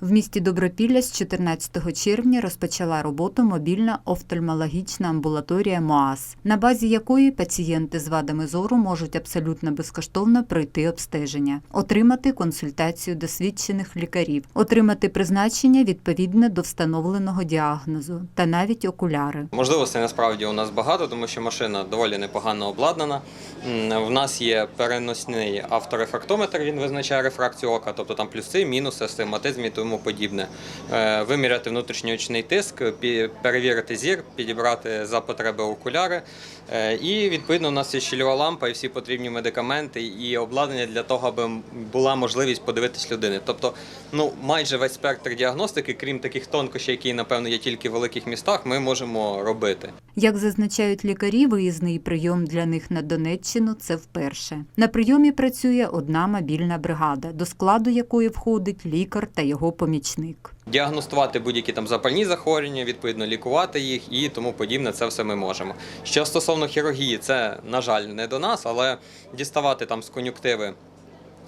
В місті Добропілля з 14 червня розпочала роботу мобільна офтальмологічна амбулаторія МОАС, на базі якої пацієнти з вадами зору можуть абсолютно безкоштовно пройти обстеження, отримати консультацію досвідчених лікарів, отримати призначення відповідне до встановленого діагнозу та навіть окуляри. Можливостей насправді у нас багато, тому що машина доволі непогано обладнана. В нас є переносний авторефрактометр, він визначає рефракцію ока, тобто там плюси, мінуси, астигматизм і тому подібне. Е, Виміряти внутрішньоочний тиск, пі- перевірити зір, підібрати за потреби окуляри. Е, І відповідно у нас є щільова лампа і всі потрібні медикаменти і обладнання для того, аби була можливість подивитись людини. Тобто, ну майже весь спектр діагностики, крім таких тонкощів, які напевно є тільки в великих містах, ми можемо робити. Як зазначають лікарі, виїзний прийом для них на Донеччину це вперше. На прийомі працює одна мобільна бригада, до складу якої входить лікар та його помічник. Діагностувати будь-які там запальні захворювання, відповідно лікувати їх і тому подібне. Це все ми можемо. Що стосовно хірургії, це на жаль не до нас, але діставати там з кон'юктиви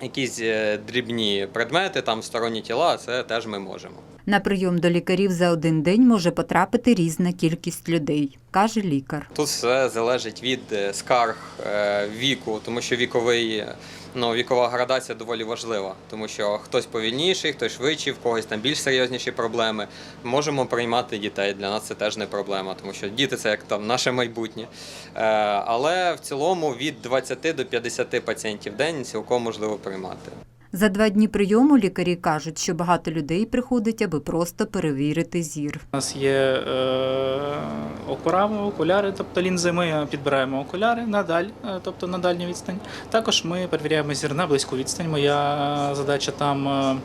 якісь е, дрібні предмети, там сторонні тіла, це теж ми можемо. На прийом до лікарів за один день може потрапити різна кількість людей, каже лікар. Тут все залежить від е, скарг е, віку, тому що віковий, ну, вікова градація доволі важлива, тому що хтось повільніший, хтось швидший, в когось там більш серйозніші проблеми. Можемо приймати дітей. Для нас це теж не проблема, тому що діти це як там наше майбутнє. Е, Але в цілому від 20 до 50 пацієнтів в день цілком можливо приймати. За два дні прийому лікарі кажуть, що багато людей приходить, аби просто перевірити зір. У нас є е, оправи, окуляри, тобто лінзи. Ми підбираємо окуляри на даль, е, тобто на дальню відстань. Також ми перевіряємо зір на близьку відстань. Моя задача там е,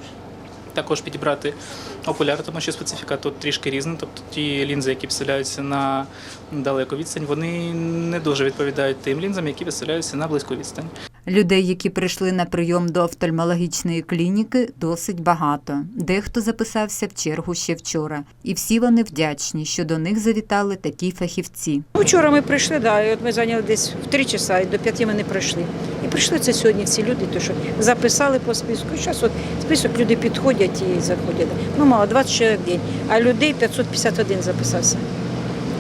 також підібрати окуляри, тому що специфіка тут трішки різна. Тобто ті лінзи, які вставляються на далеку відстань, вони не дуже відповідають тим лінзам, які вставляються на близьку відстань. Людей, які прийшли на прийом до офтальмологічної клініки, досить багато. Дехто записався в чергу ще вчора, і всі вони вдячні, що до них завітали такі фахівці. Вчора ми прийшли, да, і от ми зайняли десь в 3 часа, і до 5 ми не прийшли. І прийшли це сьогодні всі люди, то що записали по списку. І зараз от список люди підходять і заходять. Ну, мало, 20 чоловік в день, а людей 551 записався.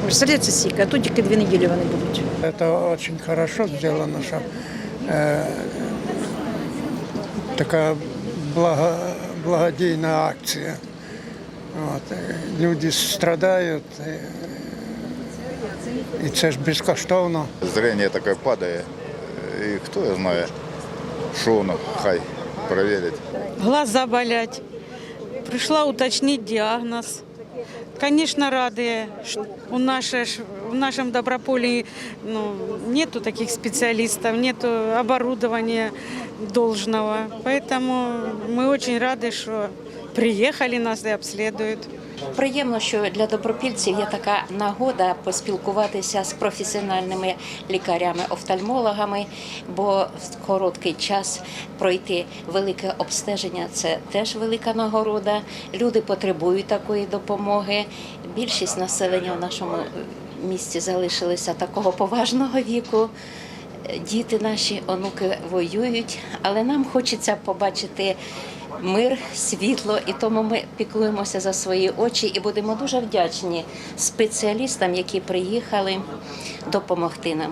Представляєте, це стільки, а тут тільки дві неділі вони будуть. Это очень хорошо сделано, что э, такая благо, благодійна акція. От, е, люди страдають, е, і це ж безкоштовно. Зрение такое падает. И кто я знает, что воно, хай проверить. глаза болять. Пришла уточнить диагноз. Конечно, рады. что У наше, ж- в нашем Доброполе ну, нету таких специалистов, нету оборудования должного. Поэтому мы очень рады, что приехали нас и обследуют. Приємно, що для добропільців є така нагода поспілкуватися з професіональними лікарями-офтальмологами, бо в короткий час пройти велике обстеження це теж велика нагорода. Люди потребують такої допомоги. Більшість населення в нашому місті залишилися такого поважного віку. Діти наші онуки воюють, але нам хочеться побачити мир, світло, і тому ми піклуємося за свої очі і будемо дуже вдячні спеціалістам, які приїхали допомогти нам.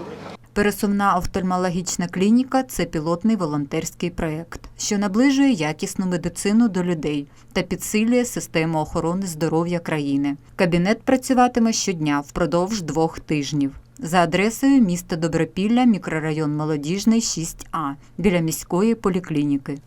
Пересувна офтальмологічна клініка це пілотний волонтерський проєкт, що наближує якісну медицину до людей та підсилює систему охорони здоров'я країни. Кабінет працюватиме щодня впродовж двох тижнів. За адресою міста Добропілля, мікрорайон Молодіжний, 6А, біля міської поліклініки.